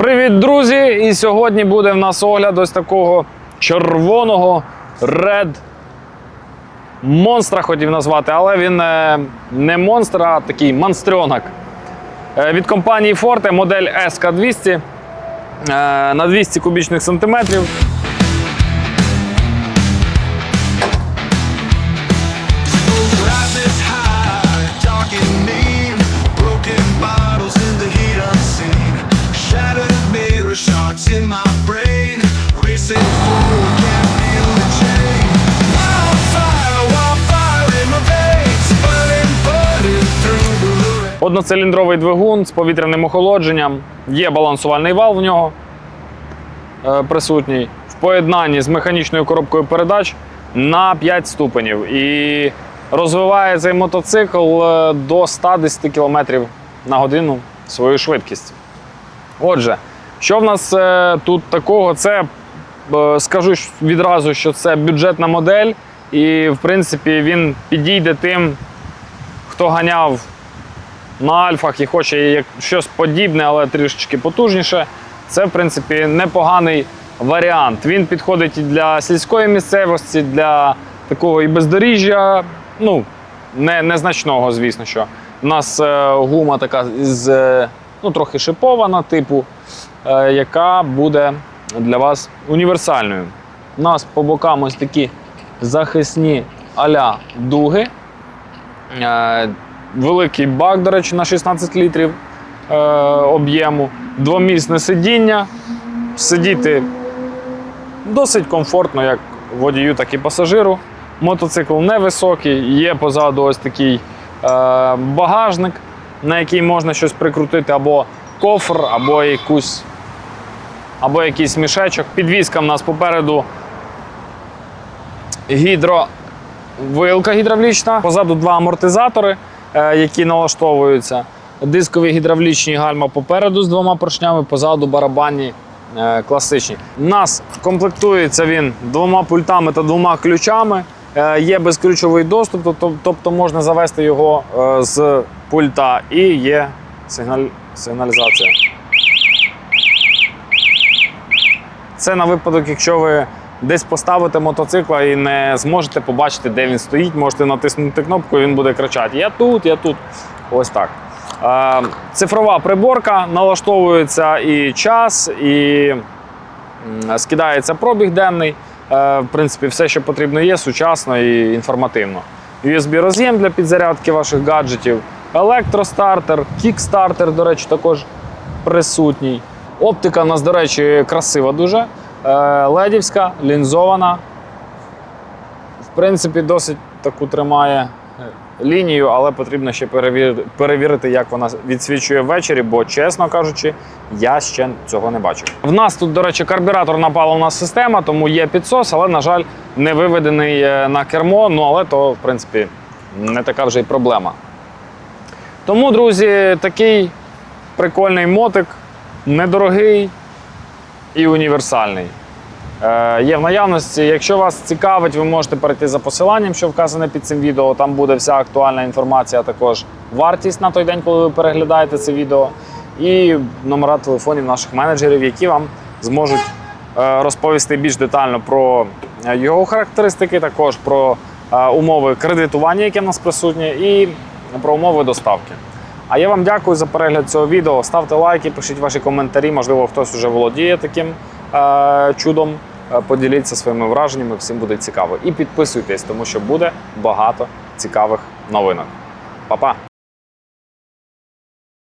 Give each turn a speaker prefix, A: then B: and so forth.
A: Привіт, друзі! І сьогодні буде в нас огляд ось такого червоного Red монстра хотів назвати, але він е, не монстр, а такий монстрьонок. Е, Від компанії Forte модель SK200 е, на 200 кубічних сантиметрів. Одноциліндровий двигун з повітряним охолодженням. Є балансувальний вал в нього е, присутній. В поєднанні з механічною коробкою передач на 5 ступенів. І розвиває цей мотоцикл е, до 110 км на годину свою швидкість. Отже, що в нас е, тут такого? Це скажу відразу, що це бюджетна модель, і в принципі він підійде тим, хто ганяв на альфах і хоче щось подібне, але трішечки потужніше. Це, в принципі, непоганий варіант. Він підходить і для сільської місцевості, для такого і бездоріжжя. Ну, не, незначного, звісно, що. У нас е, гума така з е, ну, трохи шипована, типу, е, яка буде для вас універсальною. У нас по бокам ось такі захисні аля дуги. Е, Великий бак, до речі, на 16 літрів е, об'єму, двомісне сидіння. Сидіти досить комфортно, як водію, так і пасажиру. Мотоцикл невисокий, є позаду ось такий е, багажник, на який можна щось прикрутити, або кофр, або якусь, або якийсь мішечок. Підвізка в нас попереду гідровилка гідравлічна. Позаду два амортизатори, які налаштовуються. Дискові гідравлічні гальма попереду з двома поршнями, позаду барабанні е, класичні. У нас комплектується він двома пультами та двома ключами. Е, Є безключовий доступ, тобто, можна завести його е, з пульта і є сигналь, сигналізація. Це на випадок, якщо ви десь поставите мотоцикла і не зможете побачити, де він стоїть, можете натиснути кнопку, і він буде кричати: Я тут, я тут. Ось так. Цифрова приборка, налаштовується і час, і скидається пробіг денний. Е, В принципі, все, що потрібно, є сучасно і інформативно. USB-роз'єм для підзарядки ваших гаджетів, електростартер, кікстартер, до речі, також присутній. Оптика у нас, до речі, красива дуже. Е, Ледівська, лінзована. В принципі, досить таку тримає е, лінію, але потрібно ще перевірити, як вона відсвічує ввечері, бо, чесно кажучи, я ще цього не бачив. В нас тут, до речі, карбюраторна паливна система, тому є підсос, але, на жаль, не виведений е, на кермо. Ну, але то, в принципі, не така вже й проблема. Тому, друзі, такий прикольний мотик, недорогий і універсальний. Е, є в наявності. Якщо вас цікавить, ви можете перейти за посиланням, що вказане під цим відео. Там буде вся актуальна інформація, також вартість на той день, коли ви переглядаєте це відео, і номера телефонів наших менеджерів, які вам зможуть е, розповісти більш детально про е, його характеристики, також про умови кредитування, яке в нас присутнє, і про умови доставки. А я вам дякую за перегляд цього відео. Ставте лайки, пишіть ваші коментарі. Можливо, хтось вже володіє таким е, чудом. Е, Поділіться своїми враженнями, всім буде цікаво. І підписуйтесь, тому що буде багато цікавих новинок. Па-па!